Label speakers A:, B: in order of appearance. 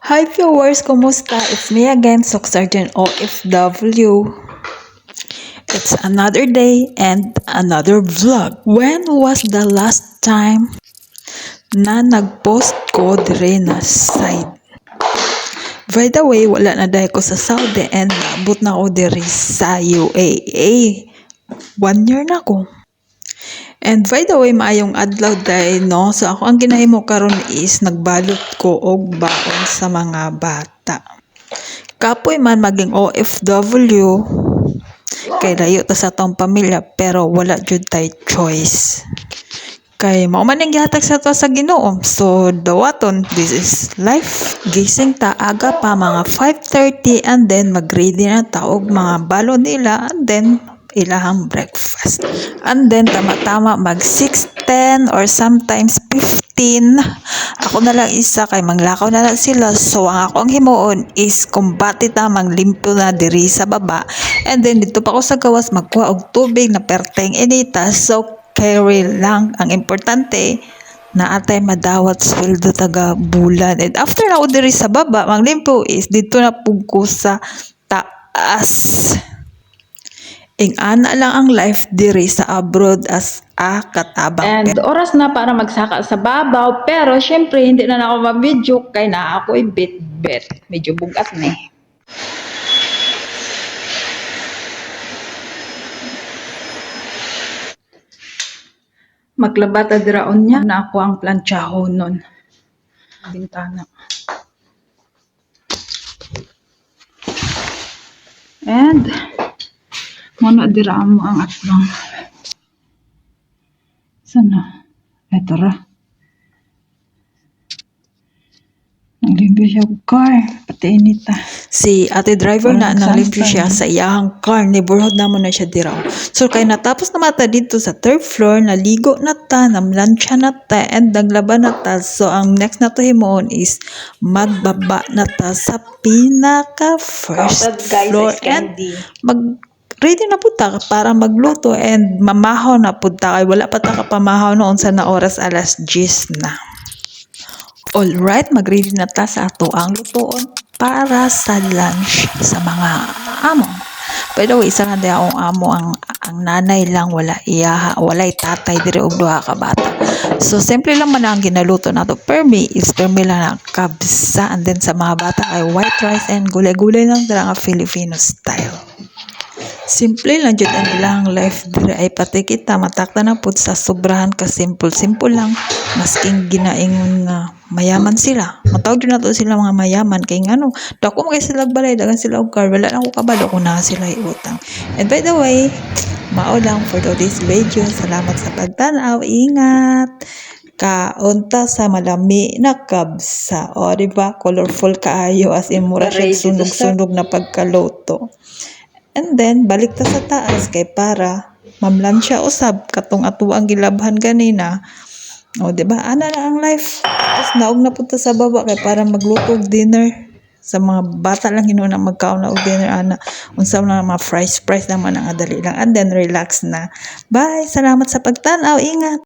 A: Hi viewers, kumusta? It's me again, Sok Sergeant OFW. It's another day and another vlog. When was the last time na nag-post ko dire na side? By the way, wala na dahil ko sa Saudi and naabot na ako dire sa UAE. One year na ako. And by the way, maayong adlaw dahil no. So ako ang ginahimo karon is nagbalot ko og baon sa mga bata. Kapoy man maging OFW kay layo ta sa tong pamilya pero wala jud tay choice. Kay mao man ang gihatag sa to sa Ginoo. So dawaton this is life. Gising ta aga pa mga 5:30 and then mag-ready na ta og mga balon nila and then ilahang breakfast. And then tama-tama mag 6:10 or sometimes 15. Ako na lang isa kay manglakaw na lang sila. So ang akong himuon is kumbati ta manglimpyo na diri sa baba. And then dito pa ako sa gawas magkuha og tubig na perteng inita. So carry lang. Ang importante na atay madawat sweldo taga bulan. And after na diri sa baba, manglimpyo is dito na pugko sa taas. Ing ana lang ang life diri sa abroad as a katabang
B: And oras na para magsaka sa babaw. Pero syempre, hindi na ako ma-video kay na ako bit-bit. Medyo bugat ni. Maglabata diraon niya na ako ang planchahon nun. Bintana. And, muna diraan mo ang atbang. Sana? Eto ra. Naglimpyo siya og car. Pati inita.
A: Si ate driver na
B: Parang
A: nalimpyo
B: saan
A: siya sa iyahang car. Neighborhood na mo na siya diraw. So kay natapos na mata dito sa third floor, naligo na ta, namlansya na ta, and naglaba na ta. So ang next na to himuon is magbaba na ta sa pinaka first floor. And mag ready na punta para magluto and mamahaw na punta kay wala pa ta kapamahaw noon sa na oras alas 10 na. Alright, mag-ready na ta sa ato ang lutoon para sa lunch sa mga amo. By the way, isa di akong amo ang ang nanay lang wala iyaha, walay tatay dire og duha ka bata. So simple lang man ang ginaluto nato. Per me is per me lang ang kabsa and then sa mga bata ay white rice and gulay-gulay lang dira Filipino style. Simple lang jud ang ilang life dire ay pati kita matakta na pud sa sobrahan ka simple. Simple lang masking ginaingon nga mayaman sila. Matawag jud nato sila mga mayaman. Kay ngano dako kay sila balay dagan sila og car wala na ko kabalo kung na sila utang. And by the way mao lang for today's video. Salamat sa pagtanaw. Ingat! Kaunta sa malami na kabsa. O di ba? Colorful kaayo as in mura siya sunog-sunog na pagkaloto And then, balik ta sa taas kay para mamlansya usab katong ato ang gilabhan ganina. O, di ba? Ana na ang life. Tapos naog na punta sa baba kay para magluto og dinner. Sa mga bata lang hinuna magkaon na og dinner ana. Unsa na mga fries fries naman ang adali lang and then relax na. Bye. Salamat sa pagtanaw. Ingat.